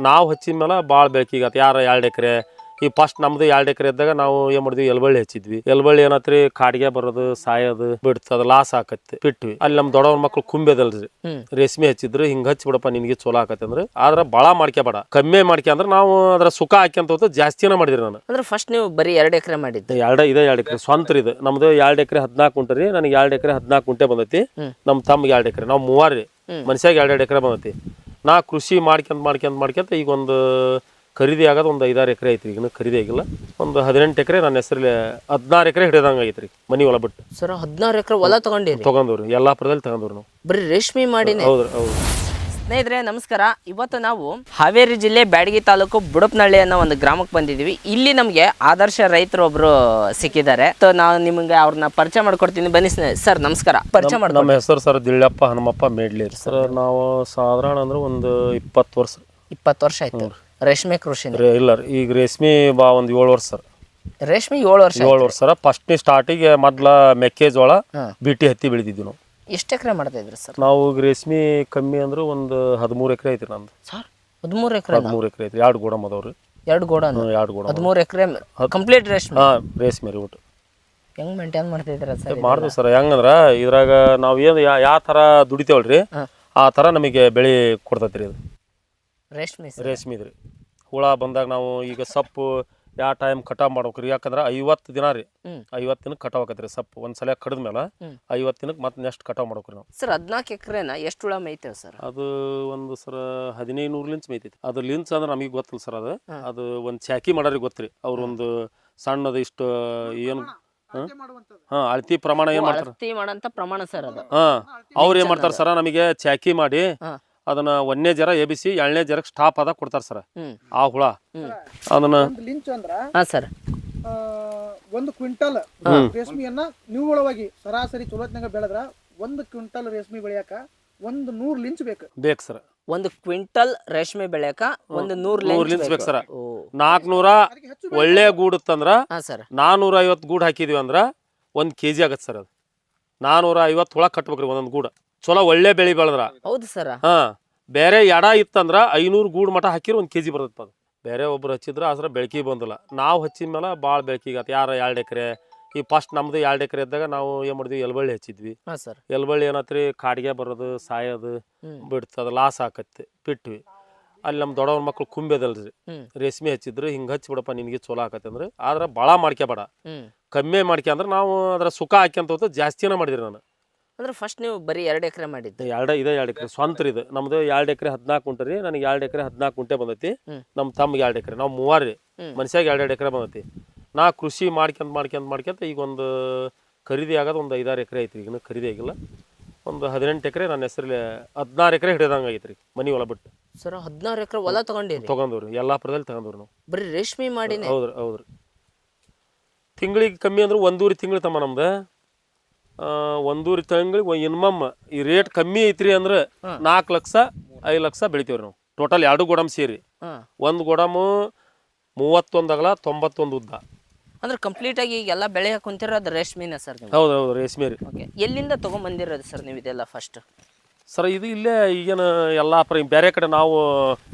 ನಾವು ಹಚ್ಚಿದ ಮೇಲೆ ಭಾಳ ಬೆಳಕಿಗತ್ತೆ ಯಾರ ಎರಡು ಎಕರೆ? ಈ ಫಸ್ಟ್ ನಮ್ಮದು ಎರಡು ಎಕರೆ ಇದ್ದಾಗ ನಾವು ಏನ್ ಮಾಡಿದ್ವಿ? ಎಲ್ಬಳ್ಳಿ ಹಚ್ಚಿದ್ವಿ. ಎಲ್ಬಳ್ಳಿ ಏನತ್ರಿ? ಕಾಡಿಗೆ ಬರೋದು ಸಾಯೋದು ಬಿಡ್ತದ ಲಾಸ್ ಆಕತ್ತೆ. ಬಿಟ್ವಿ. ಅಲ್ಲಿ ನಮ್ಮ ದೊಡ್ಡವ್ರ ಮಕ್ಳು ಕುಂಬೆದಲ್ರಿ. ರೇಷ್ಮೆ ಹಚ್ಚಿದ್ರು ಹಿಂಗ್ ಹಚ್ಚಿ ಬಿಡಪ್ಪ ನಿನಗೆ ಚಲೋ ಆಕತ್ತೆ ಅಂದ್ರೆ. ಆದ್ರ ಭಾಳ ಮಾಡ್ಕೋಬೇಡ ಕಮ್ಮಿ ಮಾಡ್ಕೊಂಡ್ರೆ ನಾವು ಅದ್ರ ಸುಖ ಹಾಕ್ಯಂತ ಹೋಗ್ತು ಜಾಸ್ತಿನ ಮಾಡಿದ್ರಿ ನಾನು. ಅಂದ್ರೆ ಫಸ್ಟ್ ನೀವು ಬರೀ ಎರಡು ಎಕರೆ ಮಾಡಿದ್ದೆ. ಎರಡು ಇದೆ ಎರಡು ಎಕರೆ. ಸ್ವಂತ ಇದು. ನಮ್ದು ಎರಡು ಎಕರೆ ಹದಿನಾಲ್ಕು ಕುಂಟೆ ರೀ. ನನಗೆ ಎರಡು ಎಕರೆ ಹದಿನಾಲ್ಕು ಕುಂಟೆ ಬಂದೈತಿ. ನಮ್ಮ ತಮ್ಮಗೆ ಎರಡು ಎಕರೆ. ನಾವು ಮೂವಾರಿ. ಮನುಷ್ಯಾಗ ಎರಡು ಎರಡು ಎಕರೆ ಬಂದೈತಿ. ನಾ ಕೃಷಿ ಮಾಡ್ಕೊಂತ ಮಾಡ್ಕೊಂತ ಮಾಡ್ಕೊಂತ ಈಗ ಒಂದು ಖರೀದಿ ಆಗೋದು ಒಂದು ಐದಾರು ಎಕರೆ ಐತ್ರಿ ಈಗ ಖರೀದಿ ಆಗಿಲ್ಲ. ಒಂದು ಹದಿನೆಂಟು ಎಕರೆ ನನ್ನ ಹೆಸರಲ್ಲಿ ಹದಿನಾರು ಎಕರೆ ಹಿಡಿದಂಗೆ ಐತ್ರಿ ಮನಿ ಹೊಲ ಬಿಟ್ಟು. ಸರ್ ಹದಿನಾರು ಎಕರೆ ಹೊಲ ತಗೊಂಡಿರಿ? ಎಲ್ಲಾ ಯಲ್ಲಾಪುರದಲ್ಲಿ ತಗೊಂಡವ್ರಿ ನಾವು. ಬರೀ ರೇಷ್ಮೆ ಮಾಡಿನೇ? ಹೌದ್ರಿ ಹೌದು ಸ್ನೇಹಿತರೆ ನಮಸ್ಕಾರ. ಇವತ್ತು ನಾವು ಹಾವೇರಿ ಜಿಲ್ಲೆ ಬ್ಯಾಡಗಿ ತಾಲೂಕು ಬುಡಪ್ನಹಳ್ಳಿ ಅನ್ನೋ ಒಂದು ಗ್ರಾಮಕ್ಕೆ ಬಂದಿದ್ದೀವಿ. ಇಲ್ಲಿ ನಮಗೆ ಆದರ್ಶ ರೈತರು ಒಬ್ರು ಸಿಕ್ಕಿದ್ದಾರೆ. ಸೊ ನಾವು ನಿಮಗೆ ಅವ್ರನ್ನ ಪರಿಚಯ ಮಾಡ್ಕೊಡ್ತೀನಿ. ಬನ್ನಿ ಸರ್ ನಮಸ್ಕಾರ. ಪರಿಚಯ ಮಾಡಿ ನಮ್ಮ ಹೆಸರು ಸರ್ ದಿಳ್ಳಪ್ಪ ಹನುಮಪ್ಪ ಮೇಡ್ಲಿ ಸರ್. ನಾವು ಸಾಧಾರಣ ಅಂದ್ರೆ ಒಂದು ಇಪ್ಪತ್ತು ವರ್ಷ. ಇಪ್ಪತ್ತು ವರ್ಷ ಆಯ್ತು. ರೇಷ್ಮೆ ಕೃಷಿ ಇಲ್ಲ ಈಗ ರೇಷ್ಮೆ ಬಾ ಒಂದು ಏಳು ವರ್ಷ. ಸರ್ ರೇಷ್ಮೆ ಏಳು ವರ್ಷ ಏಳು ವರ್ಷ. ಸರ ಫಸ್ಟ್ ಸ್ಟಾರ್ಟಿಗೆ ಮೊದ್ಲ ಮೆಕ್ಕೆಜೋಳ. ಬಿಟಿ ಹತ್ತಿ ಬೆಳೆದಿದ್ವಿ ನಾವು. ಎಷ್ಟು ಎಕರೆ ಮಾಡ್ತಾ ಇದ್ರಿ ಸರ್? ನಾವು ರೇಷ್ಮೆ ಕಮ್ಮಿ ಅಂದ್ರೆ ಒಂದು ಹದಿಮೂರು ಎಕರೆ ಐತ್ರಿ ನಂದು. ಸರ್ ಹದಿಮೂರು ಎಕರೆ ಹದಿಮೂರು ಎಕರೆ ಐತ್ರಿ. ಎರಡು ಗೋಡಮ್ ಅದಾವ್ರಿ. ಎರಡು ಗೋಡನ್ ಎರಡು ಗೋಡಮ್ ಹದಿಮೂರು ಎಕರೆ ಕಂಪ್ಲೀಟ್ ರೇಷ್ಮೆ? ಹಾ ರೇಷ್ಮೆ ರೀ ಒಟ್ಟು. ಹೆಂಗ್ ಮೇಂಟೈನ್ ಮಾಡ್ತಿದ್ದೀರಾ ಸರ್ ಮಾಡ್ತೀವಿ ಸರ್. ಹೆಂಗಂದ್ರ ಇದ್ರಾಗ ನಾವು ಏನು ಯಾವ ಥರ ದುಡಿತೇವಲ್ರಿ? ಆ ಥರ ನಮಗೆ ಬೆಳೆ ಕೊಡ್ತೈತಿ ರೀ ಇದು ರೇಷ್ಮೆ ರೇಷ್ಮೆ ಇದ್ರಿ. ಹುಳ ಬಂದಾಗ ನಾವು ಈಗ ಸೊಪ್ಪು ಯಾವ ಟೈಮ್ ಕಟಾವ್ ಮಾಡ್ಬೇಕ್ರಿ. ಯಾಕಂದ್ರೆ ಐವತ್ತು ದಿನ ರೀ. ಐವತ್ತು ದಿನಕ್ಕೆ ಕಟಾವ್ ಆಕತ್ರಿ ಸೊಪ್ಪು. ಒಂದು ಸಲ ಕಡಿದ ಮೇಲೆ. ಐವತ್ತು ದಿನಕ್ಕೆ ಮತ್ತೆ ನೆಕ್ಸ್ಟ್ ಕಟಾವ್ ಮಾಡ್ಬೇಕ್ರಿ ನಾವು. ಸರ್ ಹದಿನಾಲ್ಕು ಎಕರೆನ ಎಷ್ಟು ಹುಳ ಮೇಯ್ತೇವೆ ಸರ್? ಅದು ಒಂದು ಸರ ಹದಿನೈದು ನೂರು ಲಿಂಚ್ ಮೇಯ್ತೈತಿ. ಅದು ಲಿಂಚ್ ಅಂದ್ರೆ ನಮಗೆ ಗೊತ್ತಿಲ್ಲ ಸರ್ ಅದು. ಅದು ಒಂದು ಚಾಕಿ ಮಾಡೋರಿಗೆ ಗೊತ್ತ್ರಿ. ಅವ್ರ ಒಂದು ಸಣ್ಣದು ಇಷ್ಟು ಏನು ಹಾ? ಅಳತಿ ಪ್ರಮಾಣ ಏನ್ ಮಾಡ್ತಾರೆ? ಅಳತಿ ಪ್ರಮಾಣ ಸರ್ ಅದು. ಹಾ. ಅವ್ರು ಏನ್ ಮಾಡ್ತಾರೆ ಸರ ನಮಗೆ ಚಾಕಿ ಮಾಡಿ. ಅದನ್ನ ಒಂದನೇ ಜರ ಎಬಿಸಿ ಎರಡನೇ ಜರಕ್ಕೆ ಸ್ಟಾಪ್ ಅದ ಕೊಡ್ತಾರ ಸರ್. ಆ ಹುಳ. ಅದನ್ನ ಒಂದು ಲಿಂಚ್ ಅಂದ್ರ ಹಾ ಸರ್. ಒಂದು ಕ್ವಿಂಟಲ್ ರೇಷ್ಮಿಯನ್ನ ನಿವ್ವಳವಾಗಿ ಸರಾಸರಿ ಚೊಲೋತ್ನಾಗ ಬೆಳೆದ್ರ ಒಂದು ಕ್ವಿಂಟಲ್ ರೇಷ್ಮೆ ಬೆಳೆಯಾಕ ಒಂದು ನೂರ್ ಲಿಂಚ್ ಬೇಕು. ಬೇಕು ಸರ್. ಒಂದು ಕ್ವಿಂಟಲ್ ರೇಷ್ಮೆ ಬೆಳೆಯಕ ಒಂದು ನೂರ್ ನೂರ್ ಲೆಂಚ್ ಬೇಕು. ಸರ್. ನಾಲ್ಕುನೂರ ಒಳ್ಳೆ ಗೂಡತ್ತಂದ್ರ ಹಾ ಸರ್. ನಾನೂರ ಐವತ್ತು ಗೂಡು ಹಾಕಿದ್ವಿ ಅಂದ್ರ ಒಂದು ಕೆಜಿ ಆಗತ್ತೆ ಸರ್ ಅದು. ನಾನೂರ ಐವತ್ತು ಹುಳ ಕಟ್ಬೇಕ್ರಿ ಒಂದೊಂದು ಗೂಡು. ಚಲೋ ಒಳ್ಳೆ ಬೆಳೆ ಬೆಳೆದ್ರ. ಹೌದು ಸರ್. ಹಾ ಬೇರೆ ಎಡ ಇತ್ತಂದ್ರ ಐನೂರು ಗೂಡು ಮಟ ಹಾಕಿರ ಒಂದು ಕೆಜಿ ಬರ್ತದಪ್ಪ ಅದು. ಬೇರೆ ಒಬ್ರು ಹಚ್ಚಿದ್ರ ಅದ್ರ ಬೆಳಕಿ ಬಂದಿಲ್ಲ. ನಾವು ಹಚ್ಚಿದ ಮೇಲೆ ಭಾಳ ಬೆಳಕಿಗತ್ತೆ ಯಾರ ಎರಡು ಎಕರೆ ಈ ಫಸ್ಟ್ ನಮ್ದು ಎರಡು ಎಕರೆ ಇದ್ದಾಗ ನಾವು ಏನ್ ಮಾಡಿದ್ವಿ ಎಲ್ಬಳ್ಳಿ ಹಚ್ಚಿದ್ವಿ. ಹಾ ಸರ್. ಎಲ್ಬಳ್ಳಿ ಏನತ್ರಿ ಕಾಡಿಗೆ ಬರೋದು ಸಾಯೋದು ಹ್ಮ್. ಬಿಡ್ತದ ಲಾಸ್ ಆಕತ್ತೆ ಬಿಟ್ವಿ. ಅಲ್ಲಿ ನಮ್ಮ ದೊಡ್ಡವ್ರ ಮಕ್ಳು ಕುಂಬೆದಲ್ರಿ ಹ್ಮ್. ರೇಷ್ಮೆ ಹಚ್ಚಿದ್ರು ಹಿಂಗೆ ಹಚ್ಚಿ ಬಿಡಪ್ಪ ನಿನಗೆ ಚಲೋ ಆಕತ್ತೆ ಅಂದ್ರೆ. ಆದ್ರೆ ಭಾಳ ಮಾಡ್ಕೋಬೇಡ ಹ್ಮ್. ಕಮ್ಮಿ ಮಾಡ್ಕೊಂಡ್ರೆ ನಾವು ಅದ್ರ ಸುಖ ಹಾಕ್ಯಂತ ಹೋಗ್ತು ಜಾಸ್ತಿನ ಮಾಡಿದ್ರಿ ನಾನು. ಅಂದ್ರೆ ಫಸ್ಟ್ ನೀವು ಬರೀ ಎರಡು ಎಕರೆ ಮಾಡಿದ್ದು. ಎರಡು ಇದೆ ಎರಡು ಎಕರೆ. ಸ್ವಂತ ಇದು. ನಮ್ದು ಎರಡು ಎಕರೆ ಹದಿನಾಲ್ಕು ಕುಂಟೆ ರೀ. ನನಗೆ ಎರಡು ಎಕರೆ ಹದಿನಾಲ್ಕು ಕುಂಟೆ ಬಂದೈತಿ. ನಮ್ಮ ತಮ್ಮಗೆ ಎರಡು ಎಕರೆ. ನಾವು ಮೂವಾರು ರೀ. ಮನುಷ್ಯಾಗ ಎರಡು ಎರಡು ಎಕರೆ ಬಂದೈತಿ. ನಾ ಕೃಷಿ ಮಾಡ್ಕೊಂತ ಮಾಡ್ಕೊಂತ ಮಾಡ್ಕೊಂತ ಈಗ ಒಂದು ಖರೀದಿ ಆಗೋದು ಒಂದು ಐದಾರು ಎಕರೆ ಐತ್ರಿ. ಈಗ ಖರೀದಿ ಆಗಿಲ್ಲ. ಒಂದು ಹದಿನೆಂಟು ಎಕರೆ ನನ್ನ ಹೆಸರಲ್ಲಿ ಹದಿನಾರು ಎಕರೆ ಹಿಡಿದಂಗೆ ಐತ್ರಿ ಮನಿ ಹೊಲ ಬಿಟ್ಟು. ಸರ್ ಹದಿನಾರು ಎಕರೆ ಹೊಲ ತಗೊಂಡಿರಿ? ಎಲ್ಲ ಯಲ್ಲಾಪುರದಲ್ಲಿ ತಗೊಂಡ್ರು ನಾವು. ಬರೀ ರೇಷ್ಮೆ ಮಾಡಿ ಹೌದ್ರಿ ಹೌದ್ರಿ. ತಿಂಗಳಿಗೆ ಕಮ್ಮಿ ಅಂದ್ರೆ ಒಂದೂರಿ ತಿಂಗಳು ತಮ್ಮ ನಮ್ದು. ಒಂದೂರಿ ತಿಂಗಳಿಗೆ ಇನ್ಮಮ್ ಈ ರೇಟ್ ಕಮ್ಮಿ ಐತ್ರಿ ಅಂದ್ರೆ. ನಾಲ್ಕು ಲಕ್ಷ ಐದು ಲಕ್ಷ ಬೆಳಿತೀವ್ರಿ ನಾವು. ಟೋಟಲ್ ಎರಡು ಗೋಡಮ್ ಸೇರಿ. ಒಂದು ಗೋಡಮು ಮೂವತ್ತೊಂದು ಅಗಲ ತೊಂಬತ್ತೊಂದು ಉದ್ದ. ಅಂದ್ರೆ ಕಂಪ್ಲೀಟ್ ಆಗಿ ಈಗ ಎಲ್ಲ ಬೆಳೆ ಹಾಕೊಂತಿರೋದು ರೇಷ್ಮೆನ ಸರ್ ಹೌದು ಹೌದು ರೇಷ್ಮೆ ರೀ. ಎಲ್ಲಿಂದ ತಗೊಂಬಂದಿರೋದು ಸರ್ ನೀವು ಇದೆಲ್ಲ ಫಸ್ಟ್ ಸರ್ ಇದು ಇಲ್ಲೇ ಈಗೇನ ಎಲ್ಲಾ ಬೇರೆ ಕಡೆ ನಾವು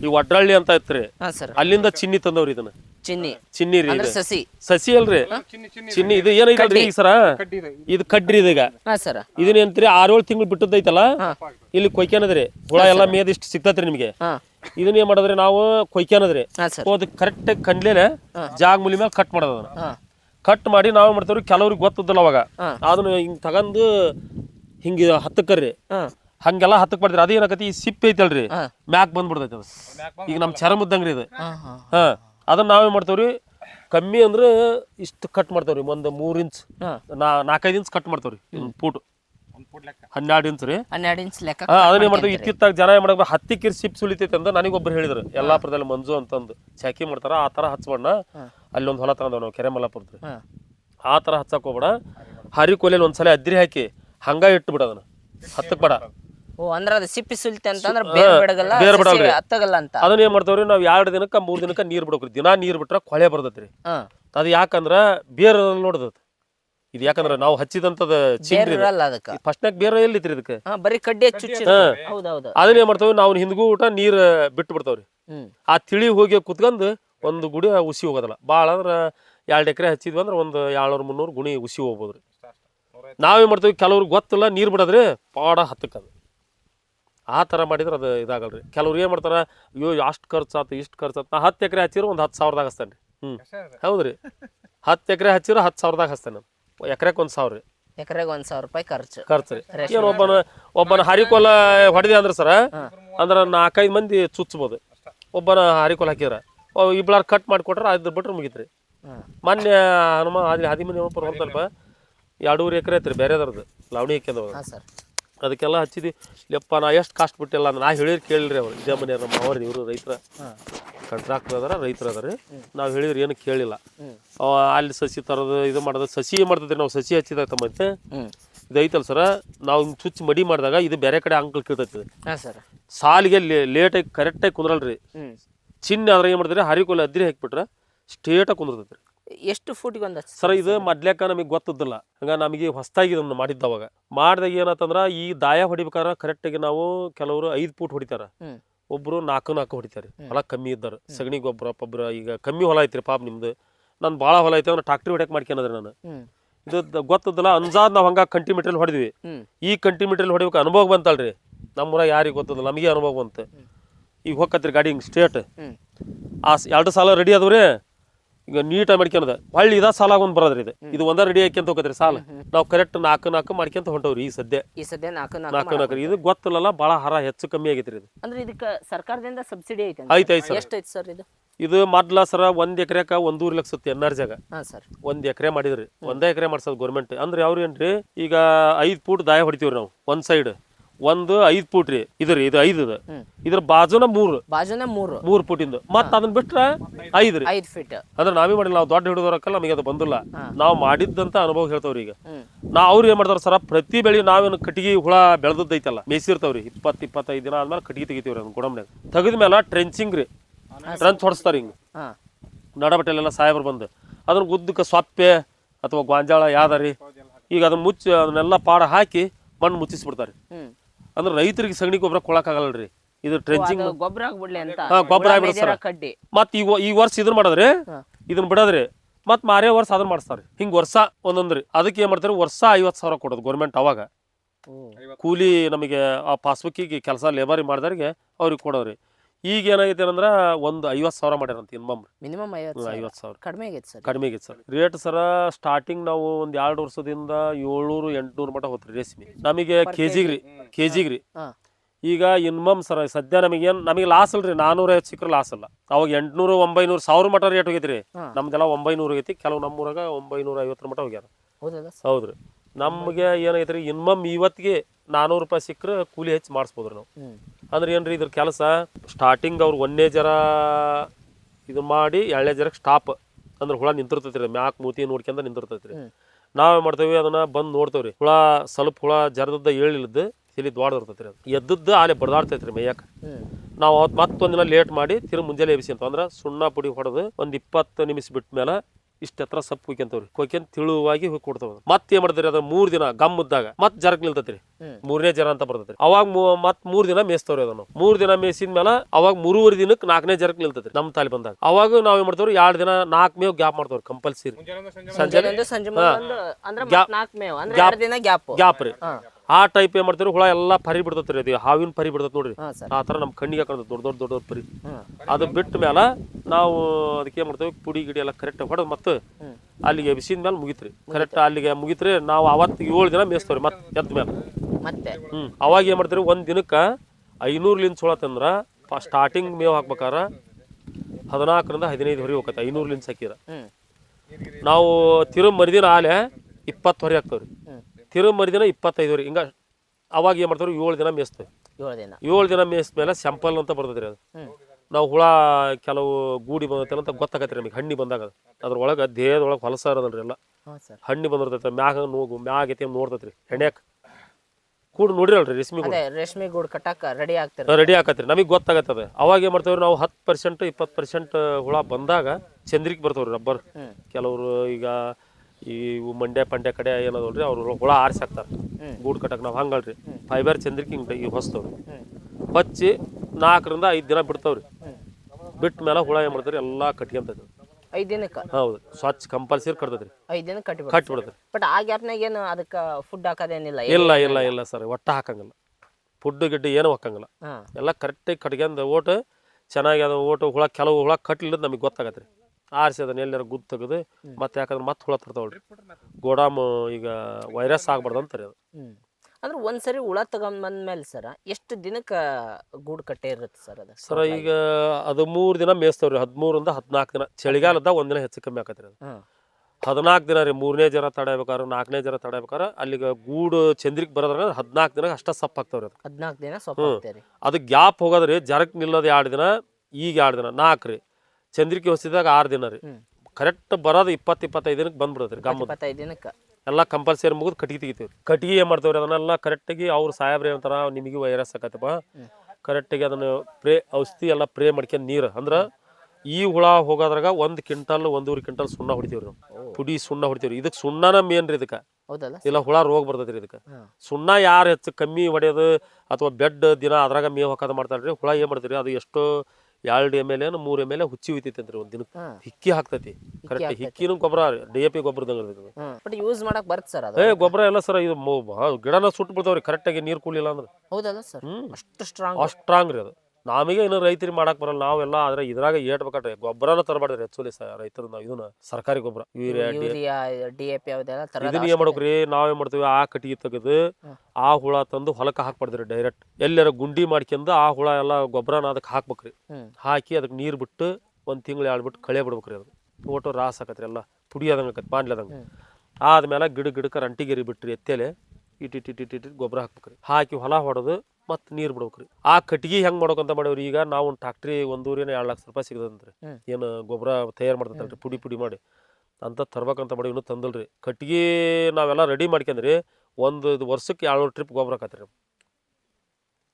ಈ ಒಡ್ರಳ್ಳಿ ಅಂತ ಐತ್ರಿ. ಹಾ ಸರ್. ಅಲ್ಲಿಂದ ಚಿನ್ನಿ ತಂದವ್ರಿ ಇದನ್ನ. ಚಿನ್ನಿ. ಚಿನ್ನಿ ರೀ ಅಂದ್ರೆ ಸಸಿ. ಸಸಿ ಅಲ್ರಿ. ಚಿನ್ನಿ ಇದು ಏನೈತಲ್ರಿ ಈಗ ಸರ? ಇದು ಕಡ್ರಿ ಇದೀಗ. ಹಾ ಸರ್. ಇದನ್ನ ಏನಂತೀರಿ ಆರೇಳು ತಿಂಗಳು ಬಿಟ್ಟದ್ದೈತಲ್ಲ ಹಾ. ಇಲ್ಲಿ ಕೊಯ್ಕ್ಯಾನದ್ರಿ ಹುಳ ಎಲ್ಲ ಮೇದಿಷ್ಟು ಸಿಗ್ತೈತ್ರಿ ಸಿಗ್ತತ್ರಿ ನಿಮಗೆ. ಹಾ. ಇದನ್ನ ಏನ್ ಮಾಡೋದ್ರಿ ನಾವು ಕೊಯ್ಕ್ಯಾನದ್ರಿ ಹಾ ಸರ್. ಅದು ಕರೆಕ್ಟ್ ಕಂಡ್ಲೇನೆ ಜಾಗ ಮುಲಿ ಮೇಲೆ ಕಟ್ ಮಾಡೋದ ಅದನ್ನ ಹಾ. ಕಟ್ ಮಾಡಿ ನಾವು ಏನ್ ಮಾಡ್ತೇವ್ರಿ ಕೆಲವ್ರಿಗೆ ಗೊತ್ತದಲ್ಲ ಅವಾಗ. ಹಾ. ಅದನ್ನ ಹಿಂಗ್ ತಗಂದು ಹಿಂಗ ಹತ್ತಕ್ಕರ್ರಿ ಹಾ. ಹಂಗೆಲ್ಲ ಹತ್ತಕ್ ಮಾಡಿದ್ರಿ ಅದೇ ಏನಾಗತಿ ಈ ಸಿಪ್ಪೆ ಐತಲ್ರಿ. ಮ್ಯಾಕ್ ಬಂದ್ಬಿಡ್ತೈತಿ ಅದು. ಈಗ ನಮ್ಮ ಚರ್ಮ ಇದ್ದಂಗ್ರಿ ಇದು. ಹಾ ಅದನ್ನ ನಾವೇನ್ ಮಾಡ್ತೇವ್ರಿ? ಕಮ್ಮಿ ಅಂದ್ರೆ ಇಷ್ಟು ಕಟ್ ಮಾಡ್ತೇವ್ರಿ. ಒಂದು ಮೂರ್ ಇಂಚ್ ನಾಲ್ಕೈದು ಇಂಚ್ ಕಟ್ ಮಾಡ್ತೇವ್ರಿ. ಒಂದು ಫೂಟ್ ಹನ್ನೆರಡು ಇಂಚ್ ರೀ. ಹನ್ನೆರಡು ಇಂಚ್ ಲೆಕ್ಕ ಹಾ ಅದನ್ನ ಏನ್ ಮಾಡ್ತೀವಿ ಇತ್ತಿತ್ತಾಗ ಜನ ಏನ್ ಮಾಡಬೇಕು? ಹತ್ತಿ ಕಿರ್ ಸಿಪ್ ಸುಳಿತೈತೆ ಅಂತ ನನಗೊಬ್ರು ಹೇಳಿದ್ರು. ಯಲ್ಲಾಪುರದಲ್ಲಿ ಮಂಜು ಅಂತಂದು. ಚಾಕಿ ಮಾಡ್ತಾರ. ಆ ತರ ಹಚ್ಬಣ್ಣ. ಅಲ್ಲೊಂದು ಹೊಲ ತಗೊಂಡವ್ ನಾವು ಕೆರೆ ಮಲ್ಲಾಪುರದ್ದು ಆ ತರ ಹಚ್ಚಕ್ ಹೋಗ್ಬೇಡ. ಹರಿ ಕೊಲೆಯಲ್ಲಿ ಒಂದ್ಸಲ ಅದ್ರಿ ಹಾಕಿ ಹಂಗ ಇಟ್ಟು ಬಿಡ ಅದನ್ನ. ಹತ್ತಕ್ ಬೇಡ. ಓ ಅಂದ್ರೆ ಅದು ಸಿಪ್ಪಿ ಸುಲ್ತೆ ಅಂತಂದ್ರೆ ಬೇರೆ ಬೆಡಗಲ್ಲ ಬೇರ್ ಸಸಿ. ಹತ್ತಗಲ್ಲ ಅಂತ. ಅದನ್ನ ಏನ್ ಮಾಡ್ತೇವ್ರಿ ನಾವ್ ಎರಡ್ ದಿನಕ್ಕ ಮೂರ್ ದಿನಕ್ಕ ನೀರ್ ಬಿಡೋಕ್ರಿ ದಿನಾ ನೀರ್ ಬಿಟ್ರ ಕೊಳೆ ಬರ್ತೈತ್ರಿ. ಅದ್ ಅದು ಯಾಕಂದ್ರ ಬೇರ್ ನೋಡದ ಇದು ಯಾಕಂದ್ರ ನಾವು ಹಚ್ಚಿದಂತದ ಚಿಂಗ್ರಿ ಇರಲ್ಲ ಅದಕ್ಕ. ಫಸ್ಟ್ನಾಗ ಬೇರೆ ಎಲ್ಲಿತ್ರಿ ಇದಕ್ಕೆ? ಹಾ ಬರೀ ಕಡ್ಡಿ ಚುಚ್ಚಿ ಹೌದೌದು. ಅದನ್ನ ಏನ್ ಮಾಡ್ತಾವ್ರಿ ನಾವು ಹಿಂದ್ಗೂ ಊಟ ನೀರ್ ಬಿಟ್ಟು ಬಿಡ್ತಾವ್ರಿ. ಹ್ಮ್. ಆ ತಿಳಿ ಹೋಗಿ ಕುತ್ಕೊಂಡು ಒಂದು ಗುಡಿ ಉಸಿ ಹೋಗೋದಲ್ಲ. ಭಾಳ ಅಂದ್ರ ಎರಡು ಎಕರೆ ಹಚ್ಚಿದ್ವಿ ಅಂದ್ರೆ ಒಂದು ಏಳ್ನೂರು ಮುನ್ನೂರು ಗುಣಿ ಉಸಿ ಹೋಗ್ಬೋದ್ರಿ. ನಾವೇನ್ ಮಾಡ್ತೀವಿ ಕೆಲವ್ರಿಗೆ ಗೊತ್ತಿಲ್ಲ ನೀರು ಬಿಡೋದ್ರಿ ಪಾಡ ಹತ್ತಕ್ಕದು ಆ ಥರ ಮಾಡಿದ್ರೆ ಅದು ಇದಾಗಲ್ರಿ. ಕೆಲವ್ರು ಏನು ಮಾಡ್ತಾರೆ ಅಯ್ಯೋ ಅಷ್ಟು ಖರ್ಚು ಆತು ಇಷ್ಟು ಖರ್ಚು ಆತು. ನಾ ಹತ್ತು ಎಕರೆ ಹಚ್ಚಿರೋ ಒಂದು ಹತ್ತು ಸಾವಿರದಾಗ ಹಚ್ತೇನೆ ರೀ ಹ್ಞೂ ಹೌದ್ರಿ. ಹತ್ತು ಎಕರೆ ಹಚ್ಚಿರೋ ಹತ್ತು ಸಾವಿರದಾಗ ಹಚ್ತೇನೆ ಎಕರೆಗೆ ಒಂದು ಸಾವಿರ. ರೀ ಎಕರೆಗೆ ಒಂದ್ ಸಾವಿರ ರೂಪಾಯಿ ಖರ್ಚು. ಖರ್ಚು ರೀ. ಏನು ಒಬ್ಬನ ಒಬ್ಬನ ಹರಿಕೋಲ ಹೊಡೆದಿ ಅಂದ್ರೆ ಸರ ಅಂದ್ರೆ ನಾಲ್ಕೈದು ಮಂದಿ ಚುಚ್ಬೋದು. ಒಬ್ಬನ ಹರಿಕೋಲ ಹಾಕಿದ್ರೆ. ಇಬ್ಬಳಾರು ಕಟ್ ಮಾಡಿಕೊಟ್ರೆ ಅದ್ರ ಬಿಟ್ರೆ ಮುಗಿತ್ರಿ. ಮೊನ್ನೆ ಹನುಮ ಹದಿಮನಿ ಒಂದು ಹೊಂದಲ್ಪ ಎರಡೂವರೆ ಎಕರೆ ಐತ್ರಿ ಬೇರೆದವ್ರದ್ದು ಲಾವಣಿ ಸರ್. ಅದಕ್ಕೆಲ್ಲ ಹಚ್ಚಿದಿ. ಯಪ್ಪ ನಾ ಎಷ್ಟು ಕಾಸ್ಟ್ ಬಿಟ್ಟಿಲ್ಲ ನಾ ಹೇಳಿದ್ರೆ ಕೇಳಿರಿ ಅವ್ರು. ಇದೇ ಮನೆ ನಮ್ಮ ಅವ್ರು ಇವರು ರೈತರ. ಕಂಟ್ರಾಕ್ಟರ್ ಅದರ ರೈತರು ಅದಾರ ನಾವು ಹೇಳಿದ್ರೆ ಏನು ಕೇಳಿಲ್ಲ. ಅವ ಅಲ್ಲಿ ಸಸಿ ತರೋದು ಇದು ಮಾಡೋದು ಸಸಿ ಏನು ಮಾಡ್ತಿದ್ರಿ ನಾವು ಸಸಿ ಹಚ್ಚಿದಾಗ ತಮ್ಮತ್ತೆ ಇದೈತಲ್ಲ ಇದು ಐತಲ್ಲ ಸರ ನಾವು ಹಿಂಗೆ ಚುಚ್ಚಿ ಮಡಿ ಮಾಡಿದಾಗ ಇದು ಬೇರೆ ಕಡೆ ಅಂಕಲ್ ಕೀಳ್ತೈತಿ. ಸಾಲಿಗೆ ಲೇಟಾಗಿ ಕರೆಕ್ಟಾಗಿ ಕುಂದ್ರಲ್ರಿ. ಚಿನ್ನ ಆದ್ರೆ ಏನು ಮಾಡ್ತೀರಿ ಹರಿಕೋಲೆ ಅದ್ರಿ ಹಾಕಿಬಿಟ್ರೆ ಸ್ಟೇಟಾಗಿ ಕುಂದಿರ್ತೈತಿ ರೀ ಎಷ್ಟು ಫೂಟಿಗೆ ಒಂದು ಸರ್ ಇದು ಮೊದ್ಲೇಕ ನಮಗೆ ಗೊತ್ತಿದ್ದಿಲ್ಲ ಹಂಗ ನಮಗೆ ಹೊಸದಾಗಿ ಇದನ್ನ ಮಾಡಿದ್ದವಾಗ ಮಾಡಿದಾಗ ಏನಂತಂದ್ರ ಈ ದಾಯ ಹೊಡಿಬೇಕಾರ ಕರೆಕ್ಟಾಗಿ ನಾವು ಕೆಲವರು ಐದು ಫೂಟ್ ಹೊಡಿತಾರ. ಒಬ್ಬರು ಒಬ್ರು ನಾಲ್ಕು ನಾಲ್ಕು ಹೊಡಿತಾರೆ. ಹೊಲ ಕಮ್ಮಿ ಇದ್ದಾರೆ ಸಗಣಿ ಗೊಬ್ಬರ ಪೊಬ್ಬರ ಈಗ ಕಮ್ಮಿ ಹೊಲ ಐತ್ರಿ ಪಾಪ ನಿಮ್ದು. ನಾನು ಭಾಳ ಹೊಲ ಐತೆ ಅಂದ್ರೆ ಟ್ರಾಕ್ಟರ್ ಹೊಡ್ಯಾಕ ಮಾಡ್ಕೊಂಡ್ರಿ ನಾನು. ಇದು ಗೊತ್ತದಲ್ಲ ಅಂಜಾದ್ ನಾವು ಹಂಗ ಕಂಟಿ ಮೆಟೀರಿಯಲ್ ಹೊಡಿದ್ವಿ. ಈ ಕಂಟಿ ಮೆಟೀರಿಯಲ್ ಹೊಡಿಬೇಕು ಅನುಭವ ಬಂತಲ್ರಿ. ನಮ್ಮೂರ ಯಾರಿಗೆ ಗೊತ್ತದಲ್ಲ ನಮಗೆ ಅನುಭವ ಬಂತು. ಈಗ ಹೋಗತ್ರಿ ಗಾಡಿ ಹಿಂಗೆ ಸ್ಟೇಟ್ ಆ ಎರಡು ಸಾಲ ರೆಡಿ ಅದಾವ್ರಿ. ಈಗ ನೀಟಾಗಿ ಮಾಡ್ಕೊಂಡ್ ಹೊಳ್ಳಿ ಇದ ಸಾಲ ಒಂದು ಬರೋದ್ರಿ ಇದು. ಇದು ಒಂದ ರೆಡಿ ಹಾಕ್ಯಂತ ಹೋಗತ್ರಿ ಸಾಲ. ನಾವು ಕರೆಕ್ಟ್ ನಾಲ್ಕು ನಾಲ್ಕು ಮಾಡ್ಕೊಂತ ಹೊಂಟವ್ರಿ ಈ ಸದ್ಯ. ಈ ಸದ್ಯ ನಾಲ್ಕು ನಾಲ್ಕು ನಾಲ್ಕು ಇದು ಗೊತ್ತಿಲ್ಲಲ್ಲ ಬಹಳ ಹರ ಹೆಚ್ಚು ಕಮ್ಮಿ ಆಗೈತ್ರಿ ಇದು. ಅಂದ್ರೆ ಇದಕ್ಕೆ ಸರ್ಕಾರದಿಂದ ಸಬ್ಸಿಡಿ ಐತೆ ಐತೆ ಐತೆ ಸರ್. ಎಷ್ಟು ಐತೆ ಸರ್ ಇದು? ಇದು ಮೊದ್ಲ ಸರ ಒಂದ್ ಎಕರೆಕ ಒಂದೂರ್ ಲಕ್ಷ ಸುತ್ತಿ ಎನ್ ಆರ್ ಜಾಗ ಸರ್. ಒಂದ್ ಎಕರೆ ಮಾಡಿದ್ರಿ. ಒಂದೇ ಎಕರೆ ಮಾಡ್ಸೋದು ಗೌರ್ಮೆಂಟ್ ಅಂದ್ರೆ ಅವ್ರು ಏನ್ರಿ? ಈಗ ಐದ್ ಫೂಟ್ ದಾಯ ಹೊಡಿತೀವ್ರಿ ನಾವು ಒಂದ್ ಸೈಡ್ ಒಂದು ಐದ್ ಫೂಟ್ ರೀ. ಇದ್ರಿ ಇದು ಐದು ಇದು ಹ್ಮ್. ಇದ್ರ ಬಾಜುನ ಮೂರು. ಬಾಜುನ ಮೂರು. ಮೂರ್ ಇಂದು. ಮತ್ತ ಅದನ್ನ ಬಿಟ್ರ ಐದ್ ರೀ. ಐದು ಫೀಟ್ ಅಂದ್ರೆ ನಾವೇ ಮಾಡಿಲ್ಲ ನಾವು ದೊಡ್ಡ ಹಿಡಿದವ್ರಕ್ಕಲ್ಲ ನಮಗೆ ಅದು ಬಂದಿಲ್ಲ. ನಾವು ಮಾಡಿದ್ದಂತ ಅನುಭವ ಹೇಳ್ತಾವ್ರಿ ಈಗ. ನಾ ಅವ್ರು ಏನ್ ಮಾಡ್ತಾರ ಸರ ಪ್ರತಿ ಬೆಳಿ ನಾವೇನು ಕಟ್ಟಿಗೆ ಹುಳ ಬೆಳೆದದ್ದೈತಲ್ಲ ಮೇಸಿರ್ತಾವ್ರಿ ಇಪ್ಪತ್ತು ಇಪ್ಪತ್ತೈದು ದಿನ ಆದ್ಮೇಲೆ ಕಟ್ಟಿಗೆ ತೆಗಿತೀವ್ರಿ ಅದನ್ನ ಗುಡಮ್ನಾಗ ತೆಗೆದ ಮೇಲೆ ಟ್ರೆಂಚಿಂಗ್ ರೀ. ಟ್ರೆಂಚ್ ಹೊಡ್ಸ್ತಾರ ಹಿಂಗ. ನಡಬಟ್ಟೆಲ್ಲ ಸಾಹೇಬ್ರು ಬಂದು. ಅದನ್ನ ಉದ್ದಕ್ಕೆ ಸೊಪ್ಪೆ ಅಥವಾ ಗೊಂಜಾಳ ಯಾವ್ದಾರಿ ಈಗ ಅದನ್ನ ಮುಚ್ಚಿ ಅದನ್ನೆಲ್ಲ ಪಾಡ ಹಾಕಿ ಮಣ್ಣು ಮುಚ್ಚಿಸ್ಬಿಡ್ತಾರೆ ಅಂದ್ರೆ ರೈತರಿಗೆ ಸಗಣಿ ಗೊಬ್ಬರ ಕೊಳಕ್ಕಾಗಲ್ರಿ ಇದು ಟ್ರೆಂಚಿಂಗ್ ಗೊಬ್ಬರ ಆಗ್ಬಿಡ್ಲಿ ಅಂತ. ಹಾ, ಗೊಬ್ಬರ ಆಗ್ಬಿಡುತ್ತೆ ಸರ್. ಕಡ್ಡಿ. ಮತ್ ಈ ಈ ವರ್ಷ ಇದನ್ನ ಮಾಡದ್ರಿ. ಇದನ್ನ ಬಿಡದ್ರಿ. ಮತ್ತೆ ಮಾರೇ ವರ್ಷ ಅದನ್ನ ಮಾಡಿಸ್ತಾರೆ ಹಿಂಗ್ ವರ್ಷ ಒಂದೊಂದ್ರಿ. ಅದಕ್ಕೆ ಏನ್ ಮಾಡ್ತಾರೆ? ವರ್ಷ ಐವತ್ತು ಸಾವಿರ ಕೊಡೋದು ಗೌರ್ಮೆಂಟ್ ಅವಾಗ. ಕೂಲಿ ನಮಗೆ ಆ ಪಾಸ್ಬುಕ್ಕಿಗೆ ಕೆಲಸ ಲೇಬರಿ ಮಾಡಿದವ್ರಿಗೆ ಅವ್ರಿಗೆ ಕೊಡೋರಿ ಈಗ ಏನಾಗೈತೆ ಅಂದ್ರೆ ಒಂದು ಐವತ್ತು ಸಾವಿರ ಮಾಡ್ಯಾರಂತ ಇನ್ಮಮ್ ಮಿನಿಮಮ್ ಐವತ್ತು ಸಾವಿರ. ಕಡಿಮೆ ಆಗೈತೆ ಸರ್ ಕಡಿಮೆ ಆಗೈತೆ ಸರ್. ರೇಟ್ ಸರ ಸ್ಟಾರ್ಟಿಂಗ್ ನಾವು ಒಂದು ಎರಡು ವರ್ಷದಿಂದ ಏಳ್ನೂರು ಎಂಟ್ನೂರು ಮಟ್ಟ ಹೋತ್ರಿ ರೇಷ್ಮೆ. ನಮಗೆ ಕೆ ಜಿಗೆ ರೀ ಕೆ ಜಿಗೆ ರೀ. ಈಗ ಇನ್ಮಮ್ ಸರ್ ಸದ್ಯ ನಮಗೇನು ನಮಗೆ ಲಾಸ್ ಅಲ್ರಿ ನಾನೂರ ಐವತ್ತು ಸಿಕ್ಕರೆ ಲಾಸ್ ಅಲ್ಲ ಅವಾಗ ಎಂಟುನೂರು ಒಂಬೈನೂರು ಸಾವಿರ ಮಟ್ಟ ರೇಟ್ ಹೋಗೈತ್ರಿ. ರೀ ನಮ್ದೆಲ್ಲ ಒಂಬೈನೂರು ಆಗೈತಿ ಕೆಲವು ನಮ್ಮೂರಾಗ ಒಂಬೈನೂರ ಐವತ್ತರ ಮಟ ಹೋಗ್ಯಾರ ಹೌದ್ರಿ. ನಮಗೆ ಏನಾಗೈತ್ರಿ ಇನ್ಮಮ್ ಇವತ್ತಿಗೆ ನಾನೂರು ರೂಪಾಯಿ ಸಿಕ್ಕರೆ ಕೂಲಿ ಹೆಚ್ಚು ಮಾಡಿಸ್ಬೋದ್ರಿ ನಾವು. ಅಂದ್ರೆ ಏನ್ರಿ ಇದ್ರ ಕೆಲಸ? ಸ್ಟಾರ್ಟಿಂಗ್ ಅವ್ರು ಒಂದೇ ಜರ ಇದು ಮಾಡಿ ಎರಡನೇ ಜರಕ್ಕೆ ಸ್ಟಾಪ್ ಅಂದ್ರೆ ಹುಳ ನಿಂತಿರ್ತೈತ್ರಿ ಮ್ಯಾಕ್ ಮೂತಿ ನೋಡ್ಕೊಂಡ ನಿಂತಿರ್ತೈತಿ ರೀ ನಾವೇ ಮಾಡ್ತೇವೆ ಅದನ್ನ ನೋಡ್ತೇವೆ ರೀ ಹುಳ ಸ್ವಲ್ಪ ಹುಳ ಜರದದ್ದ ಏಳಿಲ್ಲದ ತಲಿ ರೀ ಅದು. ಎದ್ದದ್ದು ಆಲೆ ಬಡದಾಡ್ತೈತಿ ಮೇಯಕ್ಕೆ ಹ್ಮ್. ನಾವು ಅವತ್ತು ಮತ್ತೊಂದಿನ ಲೇಟ್ ಮಾಡಿ ತಿರು ಮುಂಜಾನೆ ಎಬ್ಸಿ ಅಂತ ಅಂದ್ರೆ ಸುಣ್ಣ ಪುಡಿ ಹೊಡೆದು ಒಂದು ಇಪ್ಪತ್ತು ನಿಮಿಷ ಬಿಟ್ಟ ಮೇಲೆ ಇಷ್ಟ ಹತ್ರ ಸಪ್ಪು ಕುಯ್ಕೊಂತವ್ರಿ ಕೊಯ್ಕೊಂಡ್ ತಿಳುವಾಗಿ ಹೋಗಿ ಕೊಡ್ತಾವ ಮತ್ತೆ ಏನ್ ಮಾಡ್ತಾರೆ ಅದ ಮೂರ್ ದಿನ ಗಮ್ ಇದ್ದಾಗ ಮತ್ ಜರಕ್ ನಿಲ್ತತ್ರಿ. ಮೂರನೇ ಜರ ಅಂತ ಬರ್ತೈತ್ರಿ. ಅವಾಗ ಮೂ- ಮತ್ ಮೂರ್ ದಿನ ಮೇಸ್ತವ್ರಿ ಅದನ್ನು. ಮೂರ್ ದಿನ ಮೇಸಿದ ಮೇಲೆ ಅವಾಗ ಮೂರುವರೆ ದಿನಕ್ಕೆ ನಾಲ್ಕನೇ ಜರಕ್ ನಿಲ್ತೈತಿ ನಮ್ಮ ತಾಲಿ ಬಂದಾಗ. ಅವಾಗ ನಾವ್ ಏನ್ ಮಾಡ್ತಾವ್ರಿ ಎರಡ್ ದಿನ ನಾಲ್ಕು ಮೇವ್ ಗ್ಯಾಪ್ ಮಾಡ್ತವ್ರಿ ಕಂಪಲ್ಸರಿ ಸಂಜೆ ಗ್ಯಾಪ್ ಗ್ಯಾಪ್ ರೀ. ಆ ಟೈಪ್ ಏನ್ ಮಾಡ್ತೀರಿ ಹುಳ ಎಲ್ಲ ಪರಿ ಬಿಡ್ತೈತ್ರಿ ಅದು. ಹಾವಿನ ಪರಿ ಬಿಡ್ತೈತಿ ನೋಡ್ರಿ. ಹಾ ಸರ್. ಆ ತರ ನಮ್ಮ ಕಣ್ಣಿಗೆ ಹಾಕೊಂಡ್ ದೊಡ್ಡ ದೊಡ್ಡ ದೊಡ್ಡ ದೊಡ್ಡ ಪರಿ. ಅದು ಬಿಟ್ಟ ಮೇಲೆ ನಾವು ಅದಕ್ಕೆ ಏನ್ ಮಾಡ್ತೇವೆ? ಪುಡಿ ಗಿಡಿ ಎಲ್ಲ ಕರೆಕ್ಟ್ ಹೊಡೆದು ಮತ್ತೆ ಅಲ್ಲಿಗೆ ಬಿಸಿದ ಮೇಲೆ ಮುಗಿತ್ರಿ. ಕರೆಕ್ಟ್ ಅಲ್ಲಿಗೆ ಮುಗಿತ್ರಿ. ನಾವು ಅವತ್ತು ಏಳು ದಿನ ಮೇಯಿಸ್ತೇವ್ರಿ ಮತ್ತೆ ಎದ್ದ ಮೇಲೆ ಮತ್ತೆ? ಹ್ಮ್. ಅವಾಗ ಏನ್ ಮಾಡ್ತೀರಿ ಒಂದ್ ದಿನಕ್ಕೆ ಐನೂರು ಲಿನ್ಸ್ ಹುಳ ತಂದ್ರ ಸ್ಟಾರ್ಟಿಂಗ್ ಮೇವ್ ಹಾಕ್ಬೇಕಾರ ಹದಿನಾಲ್ಕರಿಂದ ಹದಿನೈದು ಹೊರಿ ಹೋಗತ್ತೆ ಐನೂರು ಲಿನ್ಸ್ ಹಾಕಿರ ನಾವು ತಿರು ಮರಿದಿನ ಆಲೆ ಇಪ್ಪತ್ತು ಹೊರಿ ಹಾಕ್ತೇವ್ರಿ ತಿರು ಮರಿದಿನ ಇಪ್ಪತ್ತೈದು ರೀ. ಹಿಂಗ ಅವಾಗ ಏನ್ ಮಾಡ್ತಾರೆ ಏಳು ದಿನ ಮೇಯಿಸ್ತೇವೆ ಏಳು ದಿನ. ಏಳು ದಿನ ಮೇಲೆ ಸ್ಯಾಂಪಲ್ ಅಂತ ಬರ್ತೈತ್ರಿ ಅದು. ನಾವು ಹುಳ ಕೆಲವು ಗೂಡಿ ಬಂದೈತೆ ಅಂತ ಗೊತ್ತಾಗತ್ತೆ ನಮಗೆ. ಹಣ್ಣಿ ಬಂದಾಗ ಅದು. ಅದ್ರೊಳಗೆ ದೇಹದೊಳಗೆ ಹೊಲಸ ಇರೋದಲ್ರಿ ಎಲ್ಲ. ಹಣ್ಣಿ ಬಂದಿರ್ತೈತೆ. ಮ್ಯಾಗ ನೋಗು ಮ್ಯಾಗ ಐತಿ ನೋಡ್ತೈತ್ರಿ ಹೆಣ್ಯಾಕ ಕೂಡ ನೋಡಿರಲ್ರಿ ರೇಷ್ಮೆ ಗೂಡು. ರೇಷ್ಮೆ ಗೂಡು ಕಟ್ಟಾಕ ರೆಡಿ ಆಗ್ತಾರೆ ರೆಡಿ ಆಕತ್ರಿ ನಮಗೆ ಗೊತ್ತಾಗತ್ತದ ಅವಾಗ ಏನ್ ಮಾಡ್ತೇವೆ ನಾವು ಹತ್ತು ಪರ್ಸೆಂಟ್ ಇಪ್ಪತ್ತು ಪರ್ಸೆಂಟ್ ಹುಳ ಬಂದಾಗ ಚಂದ್ರಿಕ್ ಬರ್ತಾವ್ರಿ ರಬ್ಬರ್. ಕೆಲವರು ಈಗ ಇವು ಮಂಡ್ಯ ಪಂಡ್ಯ ಕಡೆ ಏನದಲ್ರಿ ಅವ್ರು ಹುಳ ಆರಿಸಿ ಹಾಕ್ತಾರೆ. ಗೂಡು ಕಟ್ಟಕ್ಕೆ ನಾವು ಹಂಗಲ್ರಿ. ಫೈಬರ್ ಚಂದ್ರಿಕೆ ಹಿಂಗೆ ಈ ಹೊಸ್ತವ್ರಿ. ಹಚ್ಚಿ ನಾಲ್ಕರಿಂದ ಐದು ದಿನ ಬಿಡ್ತಾವ್ರಿ. ಬಿಟ್ಟ ಮೇಲೆ ಹುಳ ಏನು ಮಾಡ್ತಾರೆ ಎಲ್ಲ ಕಟ್ಕೊಂತೈತೆ ಐದು ದಿನಕ್ಕೆ? ಹೌದು. ಸ್ವಚ್ಛ ಕಂಪಲ್ಸರಿ ಕಟ್ತೈತ್ರಿ ಐದು ದಿನ ಕಟ್ಟಿ ಕಟ್ಟಿ ಬಿಡ್ತೈತಿ ಬಟ್ ಆ ಗ್ಯಾಪ್ನಾಗ ಏನು ಅದಕ್ಕೆ ಫುಡ್ ಹಾಕೋದೇನಿಲ್ಲ? ಇಲ್ಲ ಇಲ್ಲ ಇಲ್ಲ ಸರ್ ಒಟ್ಟ ಹಾಕಂಗಿಲ್ಲ. ಫುಡ್ ಗಿಡ್ಡು ಏನು ಹಾಕಂಗಿಲ್ಲ. ಎಲ್ಲ ಕರೆಕ್ಟಾಗಿ ಕಟ್ಕೊಂಡ್ ಓಟು ಚೆನ್ನಾಗಿ ಅದು ಓಟು ಹುಳ ಕೆಲವು ಹುಳ ಕಟ್ಲಿಲ್ಲ ನಮಗೆ ಗೊತ್ತಾಗತ್ತೆ ರೀ ಆರಿಸಿ ಅದನ್ನ ಎಲ್ಲಾರ ಗುದ್ದು ತೆಗೆದು ಮತ್ತೆ ಯಾಕಂದ್ರೆ ಮತ್ತೆ ಹುಳ ತರ್ತಾವಲ್ರಿ ಗೋಡಾಮು ಈಗ ವೈರಸ್ ಆಗ್ಬಾರ್ದು ಅಂತಾರೆ ಅದು ಅಂದ್ರೆ ಒಂದ್ಸರಿ ಹುಳ ತಗೊಂಬಂದ್ಮೇಲೆ ಸರ ಎಷ್ಟು ದಿನಕ್ಕೆ ಗೂಡು ಕಟ್ಟೆ ಇರುತ್ತೆ ಸರ್ ಅದು? ಸರ್ ಈಗ ಹದಿಮೂರು ಮೂರು ದಿನ ಮೇಯಿಸ್ತಾವ್ರಿ. ಹದಿಮೂರಿಂದ ಹದಿನಾಲ್ಕು ದಿನ. ಚಳಿಗಾಲದ ಒಂದಿನ ಹೆಚ್ಚು ಕಮ್ಮಿ ಆಕತ್ರಿ ಅದು. ಹದಿನಾಲ್ಕು ದಿನ ರೀ. ಮೂರನೇ ಜರ ತಡಬೇಕಾದ್ರೆ ನಾಲ್ಕನೇ ಜರ ತಡಬೇಕಾದ್ರೆ ಅಲ್ಲಿಗೆ ಗೂಡು ಚಂದ್ರಿಕ್ ಬರೋದ್ರ ಹದಿನಾಲ್ಕು ದಿನ ಅಷ್ಟ ಸಪ್ ಆಗ್ತಾವ್ರಿ ಅದು. ಹದಿನಾಲ್ಕು ದಿನ ಸೊಪ್ಪು ಅದು ಗ್ಯಾಪ್ ಹೋಗೋದ್ರಿ. ಜರಕ್ ನಿಲ್ಲೋದು ಎರಡು ದಿನ ಈಗ ಎರಡು ದಿನ. ನಾಲ್ಕು ರೀ. ಚಂದ್ರಿಕೆ ಹೊಸಿದಾಗ ಆರು ದಿನ ರೀ. ಕರೆಕ್ಟ್ ಬರೋದು ಇಪ್ಪತ್ತು ಇಪ್ಪತ್ತೈದು ದಿನಕ್ಕೆ ಬಂದ್ಬಿಡೋದು ರೀ ಗಮ್ಮ ಇಪ್ಪತ್ತೈದು ದಿನಕ್ಕೆ. ಎಲ್ಲ ಕಂಪಲ್ಸರಿ ಮುಗಿದು ಕಟ್ಟಿಗೆ ತೆಗಿತೀವಿ ಕಟ್ಟಿಗೆ ಏನು ಮಾಡ್ತೇವ್ರಿ ಅದನ್ನೆಲ್ಲ ಕರೆಕ್ಟಾಗಿ ಅವ್ರು ಸಾಹೇಬ್ರಿ ಅಂತಾರ ನಿಮಗೆ ವೈರಸ್ ಆಗತ್ತಪ್ಪ ಕರೆಕ್ಟಾಗಿ ಅದನ್ನು ಪ್ರೇ ಔಷಧಿ ಎಲ್ಲ ಪ್ರೇ ಮಾಡ್ಕೊಂಡು ನೀರು. ಅಂದ್ರೆ ಈ ಹುಳ ಹೋಗೋದ್ರಾಗ ಒಂದು ಕ್ವಿಂಟಲ್ ಒಂದೂವರೆ ಕ್ವಿಂಟಲ್ ಸುಣ್ಣ ಹೊಡಿತೀವ್ರಿ ನಾವು. ಪುಡಿ ಸುಣ್ಣ ಹೊಡಿತೀವ್ರಿ. ಇದಕ್ಕೆ ಸುಣ್ಣನ ಮೇನ್ ರೀ ಇದಕ್ಕೆ. ಇಲ್ಲ ಹುಳ ರೋಗ ಬರ್ತೈತಿ ರೀ ಇದಕ್ಕೆ ಸುಣ್ಣ ಯಾರು ಹೆಚ್ಚು ಕಮ್ಮಿ ಹೊಡೆಯೋದು ಅಥವಾ ಬೆಡ್ ದಿನ ಅದ್ರಾಗ ಮೇವು ಹಾಕೋದು ಮಾಡ್ತಾರೆ ರೀ ಹುಳ ಏನು ಮಾಡ್ತೀರಿ ಅದು ಎಷ್ಟೋ ಎರಡು ಎಂ ಎಲ್ ಏನು ಮೂರು ಎಂ ಎಲ್ ಹುಚ್ಚಿ ಹೋಯ್ತೈತೆ ಅಂತ್ರಿ ಒಂದು ದಿನಕ್ಕೆ. ಹಿಕ್ಕಿ ಹಾಕ್ತೈತಿ. ಕರೆಕ್ಟ್ ಹಿಕ್ಕಿನೂ ಗೊಬ್ಬರ ಡಿ ಎ ಪಿ ಗೊಬ್ಬರದಂಗೆ ಇರ್ತೈತಿ ಹಾಂ. ಬಟ್ ಯೂಸ್ ಮಾಡಕ್ ಬರುತ್ತೆ ಸರ್ ಅದು. ಏ ಗೊಬ್ಬರ ಎಲ್ಲ ಸರ್ ಇದು ಮೊ- ಬಾ- ಗಿಡನ ಸುಟ್ಟು ಬಿಡ್ತಾವ್ರಿ ಕರೆಕ್ಟಾಗಿ ನೀರು ಕುಡಿಲಿಲ್ಲ ಅಂದ್ರೆ. ಹೌದಲ್ಲ ಸರ್ ಹ್ಮ್. ಅಷ್ಟು ಸ್ಟ್ರಾಂಗ್ ಅಷ್ಟು ಸ್ಟ್ರಾಂಗ್ ರೀ ಅದು. ನಮಗೆ ಇನ್ನು ರೈತರಿಗೆ ಮಾಡಕ್ ಬರಲ್ಲ. ನಾವೆಲ್ಲ ಆದ್ರೆ ಇದ್ರಾಗ ಏಟ್ಬೇಕಾದ್ರೆ ಗೊಬ್ಬರನ ತರಬಾರ್ದ್ರಿ ಆಕ್ಚುಲಿ ರೈತರು ನಾವು ಇದನ್ನ ಸರ್ಕಾರಿ ಗೊಬ್ಬರ. ಯೂರಿಯಾ ಡಿಎಪಿ ಇದನ್ನ ಏನ್ ಮಾಡ್ಬೇಕ್ರಿ? ನಾವೇನ್ ಮಾಡ್ತೀವಿ? ಆ ಕಟ್ಟಿಗೆ ತೆಗೆದು ಆ ಹುಳ ತಂದು ಹೊಲಕ್ಕೆ ಹಾಕ್ಬಾರ್ದ್ರಿ ಡೈರೆಕ್ಟ್ ಎಲ್ಲಾರ ಗುಂಡಿ ಮಾಡ್ಕೊಂಡು ಆ ಹುಳ ಎಲ್ಲ ಗೊಬ್ಬರನ ಅದಕ್ಕೆ ಹಾಕ್ಬೇಕ್ರಿ. ಹಾಕಿ ಅದಕ್ಕೆ ನೀರ್ ಬಿಟ್ಟು ಒಂದ್ ತಿಂಗಳು ಎರಡು ಬಿಟ್ಟು ಕಳೆ ಬಿಡ್ಬೇಕ್ರಿ ಅದು. ಒಟ್ಟು ರಾಸ್ ಆಕತ್ರಿ ಎಲ್ಲ. ಪುಡಿಯಾದಂಗೆ ಆಕತ್. ಆದ್ಮೇಲೆ ಗಿಡ ಗಿಡಕ್ಕೆ ರಂಟಿಗೆರಿ ಬಿಟ್ರಿ ಎತ್ತೇಲೆ ಇಟ್ ಇಟ್ ಇಟ್ ಇಟ್ ಇಟ್ ಗೊಬ್ಬರ ಹಾಕ್ಬೇಕ್ರಿ. ಹಾಕಿ ಹೊಲ ಹೊಡೆದು ಮತ್ತೆ ನೀರು ಬಿಡ್ಬೇಕ್ರಿ. ಆ ಕಟ್ಟಿಗೆ ಹೆಂಗ್ ಮಾಡ್ಬೇಕಂತ ಮಾಡೇವ್ರಿ. ಈಗ ನಾವು ಒಂದು ಟ್ಯಾಕ್ಟ್ರಿ ಒಂದೂರಿನ ಎರಡು ಲಕ್ಷ ರೂಪಾಯಿ ಸಿಗದಂತ್ರಿ. ಏನು ಗೊಬ್ಬರ ತಯಾರು ಮಾಡ್ತೈತಲ್ರಿ ಪುಡಿ ಪುಡಿ ಮಾಡಿ. ಅಂತ ತರ್ಬೇಕಂತ ಮಾಡಿ ಇನ್ನೂ ತಂದಲ್ರಿ. ಕಟ್ಟಿಗೆ ನಾವೆಲ್ಲ ರೆಡಿ ಮಾಡ್ಕೊಂಡ್ರಿ. ಒಂದು ವರ್ಷಕ್ಕೆ ಏಳ್ನೂರು ಟ್ರಿಪ್ ಗೊಬ್ಬರ ಹಾಕತ್ರಿ